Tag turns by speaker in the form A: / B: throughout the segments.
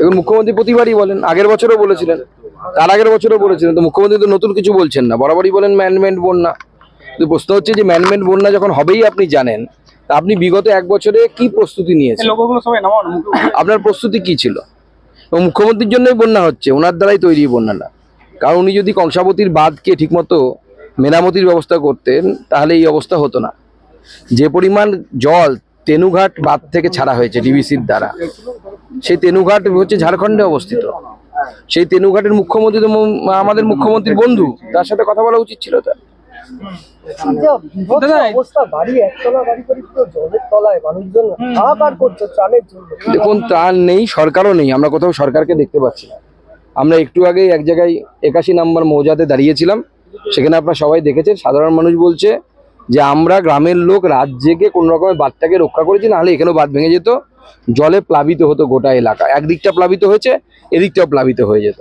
A: এখন মুখ্যমন্ত্রী প্রতিবারই বলেন আগের বছরও বলেছিলেন তার আগের বছরও বলেছিলেন তো মুখ্যমন্ত্রী তো নতুন কিছু বলছেন না বরাবরই বলেন ম্যানমেন্ট বন্যা। তো প্রশ্ন হচ্ছে যে ম্যানমেন্ট বন্যা যখন হবেই আপনি জানেন তা আপনি বিগত এক বছরে কি প্রস্তুতি নিয়েছেন? আপনার প্রস্তুতি কি ছিল? এবং মুখ্যমন্ত্রীর জন্যই বন্যা হচ্ছে ওনার দ্বারাই তৈরি বন্যাটা। কারণ উনি যদি কংসাবতীর বাঁধকে ঠিকমতো মেরামতির ব্যবস্থা করতেন তাহলে এই অবস্থা হতো না। যে পরিমাণ জল তেনুঘাট বাঁধ থেকে ছাড়া হয়েছে ডিবিসির দ্বারা সেই তেনুঘাট হচ্ছে ঝাড়খণ্ডে অবস্থিত। সেই তেনুঘাটের মুখ্যমন্ত্রী তো আমাদের মুখ্যমন্ত্রীর বন্ধু তার সাথে কথা বলা উচিত ছিল তার। দেখুন ত্রাণ নেই সরকারও নেই আমরা কোথাও সরকারকে দেখতে পাচ্ছি না। আমরা একটু আগে এক জায়গায় একাশি নাম্বার মৌজাতে দাঁড়িয়েছিলাম সেখানে আপনারা সবাই দেখেছেন সাধারণ মানুষ বলছে যে আমরা গ্রামের লোক রাত জেগে কোনো রকমের বাঁধটাকে রক্ষা করেছি নাহলে এখানেও বাঁধ ভেঙে যেত। জলে প্লাবিত হতো গোটা এলাকা। একদিকটা প্লাবিত হয়েছে এদিকটাও প্লাবিত হয়ে যেত।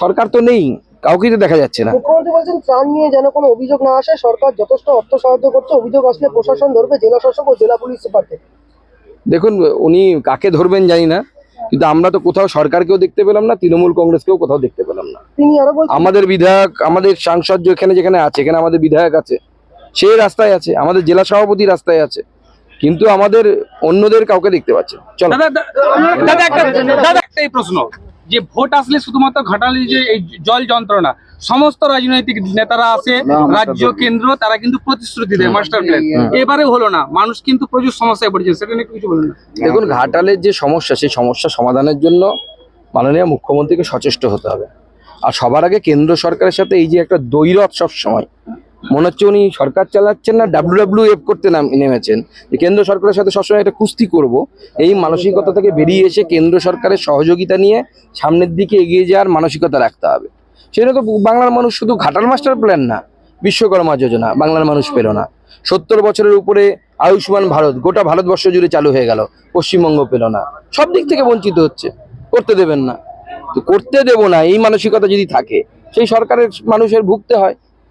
A: সরকার তো নেই কাউকেই তো দেখা যাচ্ছে না।
B: মুখ্যমন্ত্রী বলছেন ত্রাণ নিয়ে যেন কোনো অভিযোগ না আসে সরকার যথেষ্ট অর্থ সাহায্য করছে। অভিযোগ আসলে প্রশাসন ধরবে জেলা শাসক ও জেলা পুলিশ সুপারকে।
A: দেখুন উনি কাকে ধরবেন জানি না কিন্তু আমরা তো কোথাও সরকারকেও দেখতে পেলাম না তৃণমূল কংগ্রেসকেও কোথাও দেখতে পেলাম না।
B: তিনি আরও বলছেন
A: আমাদের বিধায়ক আমাদের সাংসদ যেখানে যেখানে আছে এখানে আমাদের বিধায়ক আছে সে রাস্তায় আছে আমাদের জেলা সভাপতি রাস্তায় আছে। কিন্তু আমাদের অন্যদের কাউকে দেখতে পাচ্ছে চলো।
C: দাদা দাদা একটা দাদা একটাই প্রশ্ন যে ভোট আসলে শুধুমাত্র ঘাটালি যে এই জল যন্ত্রণা সমস্ত রাজনৈতিক নেতারা আছে রাজ্য কেন্দ্র তারা কিন্তু প্রতিশ্রুতি দেয় মাস্টার প্ল্যান। এবারে হলো না মানুষ কিন্তু প্রচুর সমস্যায় পড়েছে সেটা নিয়ে কিছু বলুন
A: দেখুন ঘাটালের যে সমস্যা সেই সমস্যা সমাধানের জন্য মাননীয় মুখ্যমন্ত্রীকে সচেষ্ট হতে হবে। আর সবার আগে কেন্দ্র সরকারের সাথে এই যে একটা দৈরথ সব সময় মনে হচ্ছে উনি সরকার চালাচ্ছেন না ডাব্লিউ ডাব্লিউ এফ করতে নাম- নেমেছেন। যে কেন্দ্র সরকারের সাথে সবসময় একটা কুস্তি করব, এই মানসিকতা থেকে বেরিয়ে এসে কেন্দ্র সরকারের সহযোগিতা নিয়ে সামনের দিকে এগিয়ে যাওয়ার মানসিকতা রাখতে হবে। সেটা তো বাংলার মানুষ শুধু ঘাটাল মাস্টার প্ল্যান না, বিশ্বকর্মা যোজনা, বাংলার মানুষ পেল না। সত্তর বছরের উপরে আয়ুষ্মান ভারত, গোটা ভারতবর্ষ জুড়ে চালু হয়ে গেল, পশ্চিমবঙ্গ পেল না। সব দিক থেকে বঞ্চিত হচ্ছে, করতে দেবেন না। তো করতে দেব না, এই মানসিকতা যদি থাকে, সেই সরকারের মানুষের ভুগতে হয়।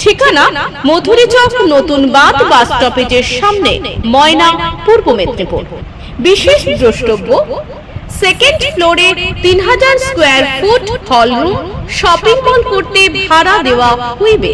D: ঠিকানা মধুরী চক, নতুন বাঁধ, বাস স্টপেজের সামনে, ময়না, পূর্ব মেদিনীপুর। বিশেষ দ্রষ্টব্য সেকেন্ড ফ্লোরে তিন হাজার square foot hall room shopping mall করতে ভাড়া দেওয়া হইবে